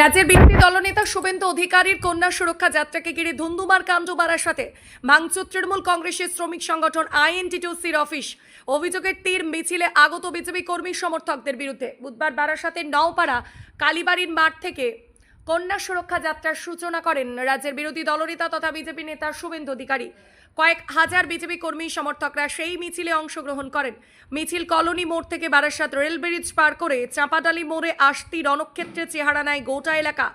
রাজ্যের বিরোধী দলনেতা শুভেন্দু অধিকারীর কন্যা সুরক্ষা যাত্রাকে ঘিরে ধুন্ধুমার কাণ্ড বাড়ার সাথে ভাঙচুর তৃণমূল কংগ্রেসের শ্রমিক সংগঠন আইএনটিটিউসির অফিস। অভিযোগের তীর মিছিলে আগত বিজেপি কর্মী সমর্থকদের বিরুদ্ধে। বুধবার বারাসাতে নওপাড়া কালীবাড়ির মাঠ থেকে কন্যা সুরক্ষা যাত্রার সূচনা করেন রাজ্যের বিরোধী দলনেতা তথা বিজেপি নেতা শুভেন্দু অধিকারী। কয়েক হাজার বিজেপি কর্মী সমর্থকরা সেই মিছিলে অংশগ্রহণ করেন। মিছিল কলোনি মোড় থেকে বারাসাত রেল ব্রিজ পার করে চাঁপাডালি মোড়ে আসতি রণক্ষেত্রে চেহারা নেয় গোটা এলাকা।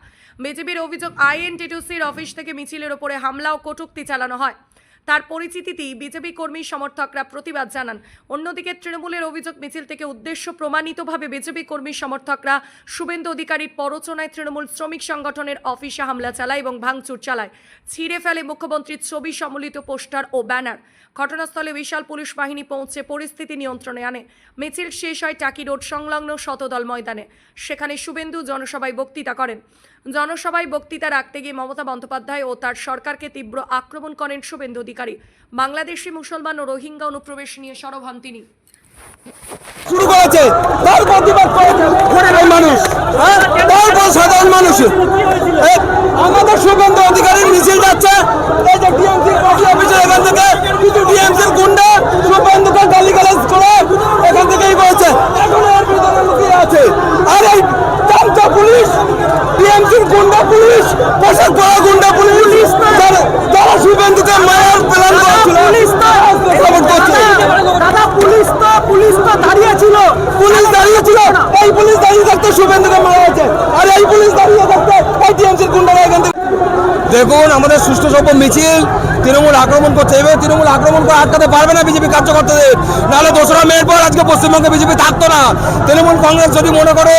বিজেপির অভিযোগ আইএনটিটিউসির অফিস থেকে মিছিলের ওপরে হামলা ও কটুক্তি চালানো হয়। তার পরিচিতিতেই বিজেপি কর্মী সমর্থকরা প্রতিবাদ জানান। অন্যদিকে তৃণমূলের অভিযোগ মিছিল থেকে উদ্দেশ্য প্রমাণিতভাবে বিজেপি কর্মী সমর্থকরা শুভেন্দু অধিকারীর পরচনায় তৃণমূল শ্রমিক সংগঠনের অফিসে হামলা চালায় এবং ভাঙচুর চালায়। ছিঁড়ে ফেলে মুখ্যমন্ত্রীর ছবি সম্বলিত পোস্টার ও ব্যানার। ঘটনাস্থলে বিশাল পুলিশ বাহিনী পৌঁছে পরিস্থিতি নিয়ন্ত্রণে আনে। মিছিল শেষ হয় টাকি রোড সংলগ্ন শতদল ময়দানে। সেখানে শুভেন্দু জনসভায় বক্তৃতা করেন। জনসভায় বক্তৃতা রাখতে গিয়ে মমতা বন্দ্যোপাধ্যায় ও তার সরকারকে তীব্র আক্রমণ করেন শুভেন্দু অধিকারী। বাংলাদেশি মুসলমান ও রোহিঙ্গা অনুপ্রবেশ নিয়ে সরব হন তিনি। শুরু করেছে। তার প্রতিবাদ করেছে মানুষ। হ্যাঁ? সাধারণ মানুষ। আমাদের সুগন্ধ মিছিল যাচ্ছে। এই যে ডিএমসির পার্টি অফিসের এখান থেকে কিছু ডিএমসির গুন্ডা শুভেন্দুকে গালিগালাজ করে এখান থেকেই করেছে এখন এর ভিতরে লুকিয়ে আছে আর এই চামচা পুলিশ ডিএমসির গুন্ডা পুলিশ পোশাক পরা গুন্ডা পুলিশ যারা- যারা শুভেন্দুকে মায়ের প্ল্যান করেছিল সাপোর্ট করছে দাদা পুলিশ তো পুলিশ তো দাঁড়িয়ে ছিল। পুলিশ দাঁড়িয়ে ছিল? এই পুলিশ দাঁড়িয়ে থাকতে শুভেন্দুকে মারা হয়েছে। আর এই পুলিশ দাঁড়িয়ে থাকতে এই টিএমসির গুন্ডারা এখান থেকে দেখুন, আমাদের সুষ্ঠু সভ্য মিছিল, তৃণমূল আক্রমণ করছে। এবার তৃণমূল আক্রমণ করে আটকাতে পারবে না বিজেপি কার্যকর্তাদের। নাহলে দোসরা মেয়ের পর আজকে পশ্চিমবঙ্গে বিজেপি থাকতো না। তৃণমূল কংগ্রেস যদি মনে করে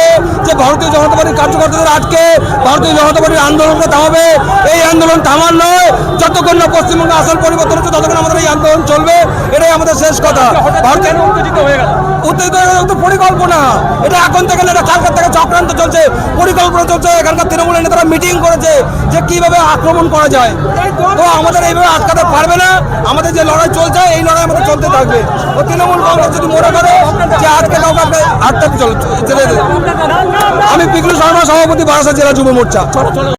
যে ভারতীয় জনতা পার্টির কার্যকর্তাদের আজকে ভারতীয় জনতা পার্টির আন্দোলনকে থামাবে, এই আন্দোলন থামার নয়। যতক্ষণ না পশ্চিমবঙ্গে আসল পরিবর্তন হচ্ছে, ততক্ষণ আমাদের এই আন্দোলন চলবে। এটাই আমাদের শেষ কথা। উত্তেজিত পরিকল্পনা। এটা এখন থেকে না, এটা থেকে চক্রান্ত চলছে। পরিকল্পনা চলছে। এখানকার তৃণমূলের নেতারা মিটিং করেছে যে কীভাবে আক্রমণ করা যায়। তো আমাদের এইভাবে আটকাতে পারবে না। আমাদের যে লড়াই চলছে, এই লড়াই আমাদের চলতে থাকবে। ও তৃণমূল কংগ্রেস যদি মনে করে যে আজকে কাউকে আটকে আটকাতে চল আমি পিকলু শর্মা, সভাপতি বারাসা জেলা যুব মোর্চা।